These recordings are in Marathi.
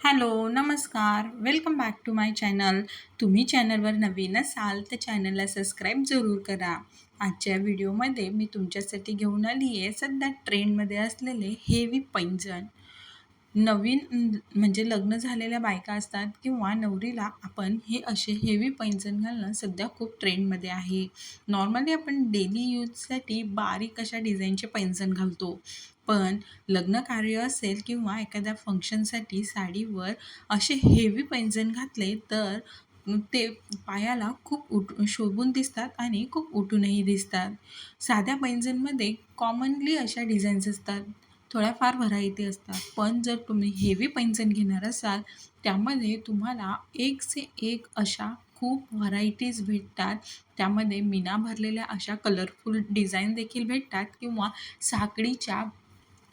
हॅलो नमस्कार. Welcome back to my channel. तुम्ही चॅनलवर नवीन असाल तर चॅनलला सबस्क्राईब जरूर करा. आजच्या व्हिडिओमध्ये मी तुमच्यासाठी घेऊन आली आहे सध्या ट्रेंडमध्ये असलेले हेवी पैंजण. नवीन म्हणजे लग्न झालेल्या बायका असतात किंवा नवरीला आपण हे असे हेवी पैंजण घालणं सध्या खूप ट्रेंडमध्ये आहे. नॉर्मली आपण डेली यूजसाठी बारीक अशा डिझाईनचे पैंजण घालतो. पण लग्न कार्य असेल किंवा एखाद्या फंक्शनसाठी साडीवर असे हेवी पैंजण घातले तर ते पायाला खूप उठ शोभून दिसतात आणि खूप उठूनही दिसतात. साध्या पैंजणमध्ये कॉमनली अशा डिझाईन्स असतात. थोड्याफार व्हरायटी असतात. पण जर तुम्ही हेवी पैंजण घेणार असाल त्यामध्ये तुम्हाला एक से एक अशा खूप व्हरायटीज भेटतात. त्यामध्ये मीना भरलेल्या अशा कलरफुल डिझाईन देखील भेटतात किंवा साखळीच्या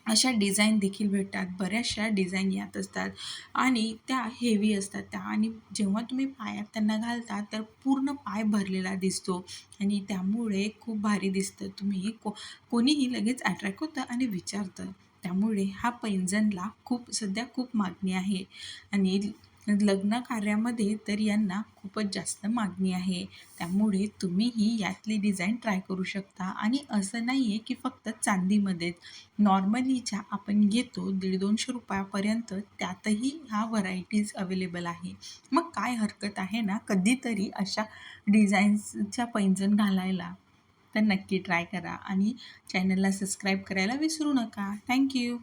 अशा डिझाईन देखील भेटतात. बऱ्याचशा डिझाईन यात असतात आणि त्या हेवी असतात त्या आणि जेव्हा तुम्ही पायात त्यांना घालता तर पूर्ण पाय भरलेला दिसतो आणि त्यामुळे खूप भारी दिसतं. तुम्ही को कोणीही लगेच अट्रॅक्ट होतं आणि विचारतं. त्यामुळे हा पैंजणला खूप सध्या खूप मागणी आहे आणि लग्न कार्यामध्ये तर यांना खूपच जास्त मागणी आहे. त्यामुळे तुम्हीही यातली डिझाईन ट्राय करू शकता. आणि असं नाही आहे की फक्त चांदीमध्येच. नॉर्मलीच्या आपण घेतो दीड दोनशे रुपयापर्यंत त्यातही ह्या व्हरायटीज अवेलेबल आहे. मग काय हरकत आहे ना कधीतरी अशा डिझाईन्सच्या पैंजण घालायला. तर नक्की ट्राय करा. आणि चॅनलला सबस्क्राईब करायला विसरू नका. थँक्यू